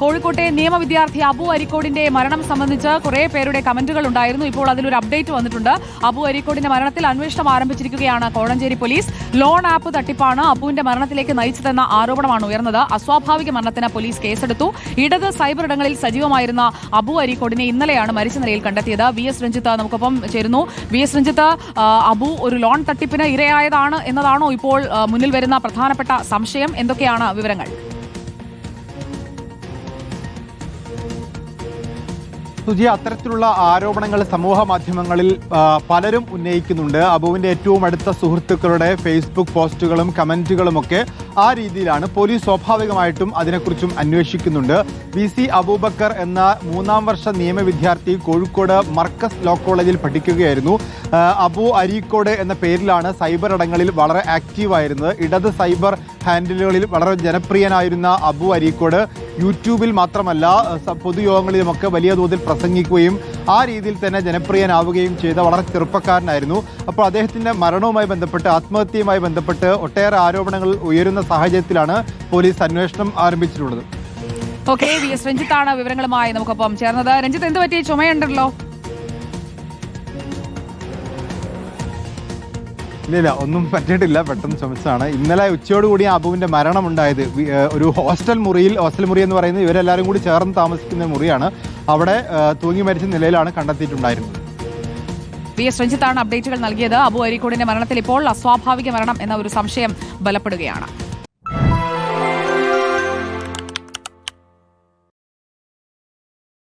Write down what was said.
കോഴിക്കോട്ടെ നിയമ വിദ്യാർത്ഥി അബു അരിക്കോടിന്റെ മരണം സംബന്ധിച്ച് കുറെ പേരുടെ കമന്റുകൾ ഉണ്ടായിരുന്നു. ഇപ്പോൾ അതിലൊരു അപ്ഡേറ്റ് വന്നിട്ടുണ്ട്. അബു അരിക്കോടിന്റെ മരണത്തിൽ അന്വേഷണം ആരംഭിച്ചിരിക്കുകയാണ് കോഴഞ്ചേരി പോലീസ്. ലോൺ ആപ്പ് തട്ടിപ്പാണ് അബുവിന്റെ മരണത്തിലേക്ക് നയിച്ചതെന്ന ആരോപണമാണ് ഉയർന്നത്. അസ്വാഭാവിക മരണത്തിന് പോലീസ് കേസെടുത്തു. ഇടത് സൈബർ ഇടങ്ങളിൽ സജീവമായിരുന്ന അബു അരിക്കോടിനെ ഇന്നലെയാണ് മരിച്ച നിലയിൽ കണ്ടെത്തിയത്. വി എസ് രഞ്ജിത്ത് നമുക്കൊപ്പം ചേരുന്നു. വി എസ് രഞ്ജിത്ത് അബു ഒരു ലോൺ തട്ടിപ്പിന് ഇരയായതാണ് എന്നതാണോ ഇപ്പോൾ മുന്നിൽ വരുന്ന പ്രധാനപ്പെട്ട സംശയം? എന്തൊക്കെയാണ് വിവരങ്ങൾ? സുജി അത്തരത്തിലുള്ള ആരോപണങ്ങൾ സമൂഹ മാധ്യമങ്ങളിൽ പലരും ഉന്നയിക്കുന്നുണ്ട്. അബുവിന്റെ ഏറ്റവും അടുത്ത സുഹൃത്തുക്കളുടെ ഫേസ്ബുക്ക് പോസ്റ്റുകളും കമന്റുകളുമൊക്കെ ആ രീതിയിലാണ്. പോലീസ് സ്വാഭാവികമായിട്ടും അതിനെക്കുറിച്ചും അന്വേഷിക്കുന്നുണ്ട്. വി സി അബൂബക്കർ എന്ന മൂന്നാം വർഷ നിയമ വിദ്യാർത്ഥി കോഴിക്കോട് മർക്കസ് ലോ കോളേജിൽ പഠിക്കുകയായിരുന്നു. അബു അരീക്കോട് എന്ന പേരിലാണ് സൈബർ ഇടങ്ങളിൽ വളരെ ആക്റ്റീവായിരുന്നത്. ഇടത് സൈബർ ഹാൻഡിലുകളിൽ വളരെ ജനപ്രിയനായിരുന്ന അബു അരീക്കോട് യൂട്യൂബിൽ മാത്രമല്ല പൊതുയോഗങ്ങളിലുമൊക്കെ വലിയ തോതിൽ പ്രസംഗിക്കുകയും ആ രീതിയിൽ തന്നെ ജനപ്രിയനാവുകയും ചെയ്ത വളരെ ചെറുപ്പക്കാരനായിരുന്നു. അപ്പോൾ അദ്ദേഹത്തിന്റെ മരണവുമായി ബന്ധപ്പെട്ട് ആത്മഹത്യയുമായി ബന്ധപ്പെട്ട് ഒട്ടേറെ ആരോപണങ്ങൾ ഉയരുന്ന സാഹചര്യത്തിലാണ് പോലീസ് അന്വേഷണം ആരംഭിച്ചിട്ടുള്ളത്. ഓക്കെ വി എസ് രഞ്ജിത്താണ് വിവരങ്ങളുമായി നമുക്കൊപ്പം ചേർന്നത്. രഞ്ജിത്ത് എന്ത് പറ്റി ചുമയുണ്ടല്ലോ. ഇല്ല ഇല്ല ഒന്നും പറ്റിയിട്ടില്ല പെട്ടെന്ന് ചുമച്ചാണ് ഇന്നലെ ഉച്ചയോടുകൂടി അബുവിന്റെ മരണം ഉണ്ടായത് ഒരു ഹോസ്റ്റൽ മുറിയിൽ ഹോസ്റ്റൽ മുറി എന്ന് പറയുന്നത് ഇവരെല്ലാവരും കൂടി ചേർന്ന് താമസിക്കുന്ന മുറിയാണ്. അവിടെ തൂങ്ങി മരിച്ച നിലയിലാണ് കണ്ടെത്തിയിട്ടുണ്ടായിരുന്നത്. വി എസ് രഞ്ജിത്താണ് അപ്ഡേറ്റുകൾ നൽകിയത്. അബു അരീക്കോടിന്റെ മരണത്തിൽ ഇപ്പോൾ അസ്വാഭാവിക മരണം എന്ന ഒരു സംശയം ബലപ്പെടുകയാണ്.